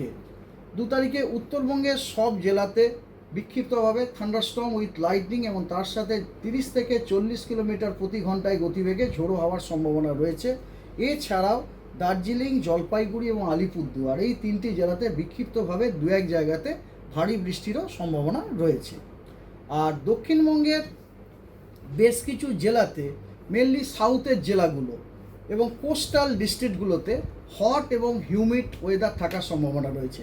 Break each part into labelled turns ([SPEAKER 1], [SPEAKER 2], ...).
[SPEAKER 1] তারিখে। দু তারিখে উত্তরবঙ্গের সব জেলাতে বিক্ষিপ্তভাবে থান্ডারস্টর্ম উইথ লাইটনিং এবং তার সাথে তিরিশ থেকে চল্লিশ কিলোমিটার প্রতি ঘন্টায় গতিবেগে ঝোড়ো হওয়ার সম্ভাবনা রয়েছে। এছাড়াও দার্জিলিং, জলপাইগুড়ি এবং আলিপুরদুয়ার এই তিনটি জেলাতে বিক্ষিপ্তভাবে দু এক জায়গাতে ভারী বৃষ্টিরও সম্ভাবনা রয়েছে। আর দক্ষিণবঙ্গের বেশ কিছু জেলাতে মেনলি সাউথের জেলাগুলো এবং কোস্টাল ডিস্ট্রিক্টগুলোতে হট এবং হিউমিড ওয়েদার থাকার সম্ভাবনা রয়েছে।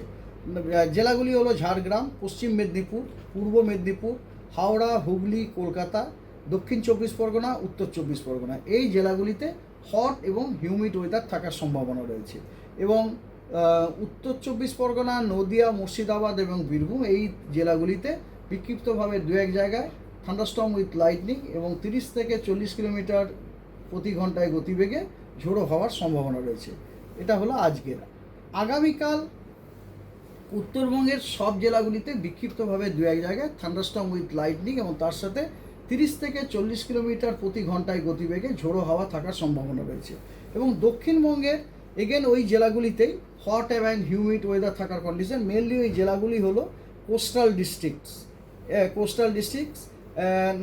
[SPEAKER 1] জেলাগুলি হলো ঝাড়গ্রাম, পশ্চিম মেদিনীপুর, পূর্ব মেদিনীপুর, হাওড়া, হুগলি, কলকাতা, দক্ষিণ চব্বিশ পরগনা, উত্তর চব্বিশ পরগনা। এই জেলাগুলিতে হট এবং হিউমিড ওয়েদার থাকার সম্ভাবনা রয়েছে। এবং উত্তর চব্বিশ পরগনা, নদিয়া, মুর্শিদাবাদ এবং বীরভূম এই জেলাগুলিতে বিক্ষিপ্তভাবে দু এক জায়গায় থান্ডারস্টর্ম উইথ লাইটনিং এবং তিরিশ থেকে চল্লিশ কিলোমিটার প্রতি ঘন্টায় গতিবেগে ঝোড়ো হওয়ার সম্ভাবনা রয়েছে। এটা হলো আজকের। আগামীকাল উত্তরবঙ্গের সব জেলাগুলিতে বিক্ষিপ্তভাবে দু এক জায়গায় থান্ডারস্টর্ম উইথ লাইটনিং এবং তার সাথে তিরিশ থেকে চল্লিশ কিলোমিটার প্রতি ঘন্টায় গতিবেগে ঝোড়ো হাওয়া থাকার সম্ভাবনা রয়েছে। এবং দক্ষিণবঙ্গের এগেন ওই জেলাগুলিতেই হট অ্যান্ড হিউমিড ওয়েদার থাকার কন্ডিশন মেনলি ওই জেলাগুলি হলো কোস্টাল ডিস্ট্রিক্টস কোস্টাল ডিস্ট্রিক্টস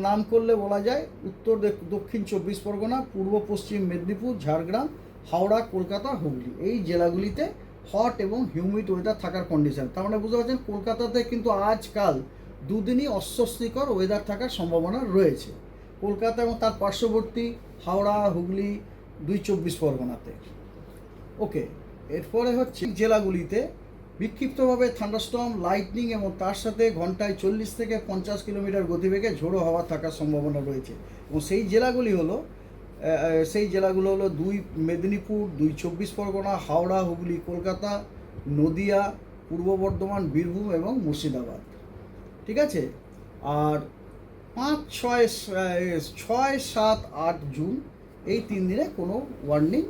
[SPEAKER 1] নাম করলে বলা যায় উত্তর দক্ষিণ চব্বিশ পরগনা, পূর্ব পশ্চিম মেদিনীপুর, ঝাড়গ্রাম, হাওড়া, কলকাতা, হুগলি। এই জেলাগুলিতে হট এবং হিউমিড ওয়েদার থাকার কন্ডিশন তার মানে বুঝতে পারছেন, কলকাতাতে কিন্তু আজকাল দুদিনই অস্বস্তিকর ওয়েদার থাকার সম্ভাবনা রয়েছে। কলকাতা এবং তার পার্শ্ববর্তী হাওড়া, হুগলি, দুই চব্বিশ পরগনাতে। ওকে এরপরে হচ্ছে জেলাগুলিতে বিক্ষিপ্তভাবে থান্ডারস্টর্ম লাইটনিং এবং তার সাথে ঘন্টায় চল্লিশ থেকে পঞ্চাশ কিলোমিটার গতিবেগে ঝোড়ো হাওয়া থাকার সম্ভাবনা রয়েছে। এবং সেই জেলাগুলি হলো সেই জেলাগুলো হলো দুই মেদিনীপুর, দুই চব্বিশ পরগনা, হাওড়া, হুগলি, কলকাতা, নদিয়া, পূর্ব বর্ধমান, বীরভূম এবং মুর্শিদাবাদ। ঠিক আছে? আর পাঁচ, ছয় ছয়, সাত, আট জুন এই তিন দিনে কোনো ওয়ার্নিং